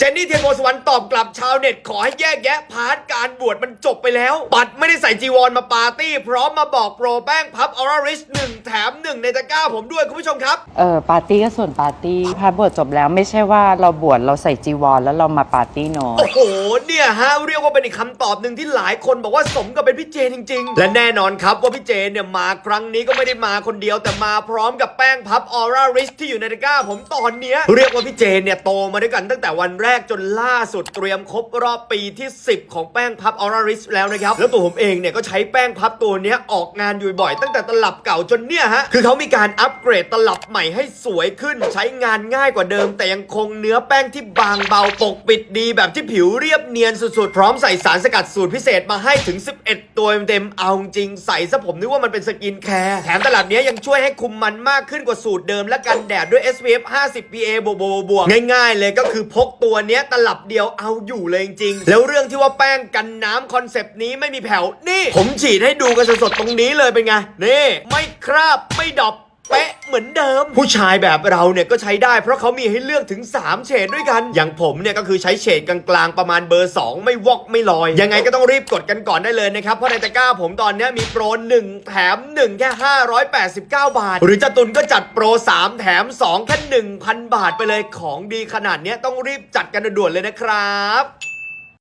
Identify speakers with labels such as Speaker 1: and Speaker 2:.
Speaker 1: เจนนี่เทียนโพสวรรค์ตอบกลับชาวเน็ตขอให้แยกแยะพาร์ทการบวชมันจบไปแล้ว ปัดไม่ได้ใส่จีวรมาปาร์ตี้ พร้อมมาบอกโปรแป้งพับออร่าริชหนึ่งแถมหนึ่งในตะกร้าผมด้วยคุณผู้ชมครับ
Speaker 2: เออปาร์ตี้ก็ส่วนปาร์ตี้พาบวชจบแล้วไม่ใช่ว่าเราบวชเราใส่จีวรแล้วเรามาปาร์ตี้โน
Speaker 1: โอ้โห เนี่ยฮะ เรียกว่าเป็นอีกคำตอบหนึ่งที่หลายคนบอกว่าสมกับเป็นพี่เจจริง ๆ และแน่นอนครับว่าพี่เจเนี่ยมาครั้งนี้ก็ไม่ได้มาคนเดียวแต่มาพร้อมกับแป้งพับออร่าริชที่อยู่ในตะกร้าผมตอนเนี้ยเรียกว่าพี่เจเนี่ยโตมาด้วยกันตั้งแต่วันแรกจนล่าสุดเตรียมครบรอบปีที่ 10 ของแป้งพับออร่าริชแล้วนะครับ แล้วตัวผมเองเนี่ยก็ใช้แป้งพับตัวนี้ออกงานอยู่บ่อย ตั้งแต่ตลับเก่าจนเนี่ยฮะ คือเขามีการอัปเกรดตลับใหม่ให้สวยขึ้น ใช้งานง่ายกว่าเดิม แต่ยังคงเนื้อแป้งที่บางเบาปกปิดดีแบบที่ผิวเรียบเนียนสุดๆ พร้อมใส่สารสกัดสูตรพิเศษมาให้ถึง 11 ตัวเต็มๆเอาจริงใส่ซะผมนึกว่ามันเป็นสกินแคร์แถมตลับนี้ยังช่วยให้คุมมันมากขึ้นกว่าสูตรเดิม และกันแดดด้วย SPF 50 PA บวกบวกๆง่ายๆ เลยก็คือพกตัวเนี้ยตลับเดียวเอาอยู่เลยจริงๆแล้วเรื่องที่ว่าแป้งกันน้ำคอนเซปต์นี้ไม่มีแผ่วนี่ ผมฉีดให้ดูกันสดๆตรงนี้เลยเป็นไงนี่ไม่คราบไม่ดรอบ เป๊ะเหมือนเดิม ผู้ชายแบบเราเนี่ยก็ใช้ได้ เพราะเขามีให้เลือกถึง 3 เฉดด้วยกัน อย่างผมเนี่ยก็คือใช้เฉดกลางๆประมาณเบอร์ 2 ไม่วอกไม่ลอย ยังไงก็ต้องรีบกดกันก่อนได้เลยนะครับ เพราะในตะกร้าผมตอนนี้มีโปร 1 แถม 1 แค่ 589 บาท หรือจะตุนก็จัดโปร 3 แถม 2 แค่ 1,000 บาทไปเลยของดีขนาดนี้ต้องรีบจัดกันด่วนเลยนะครับ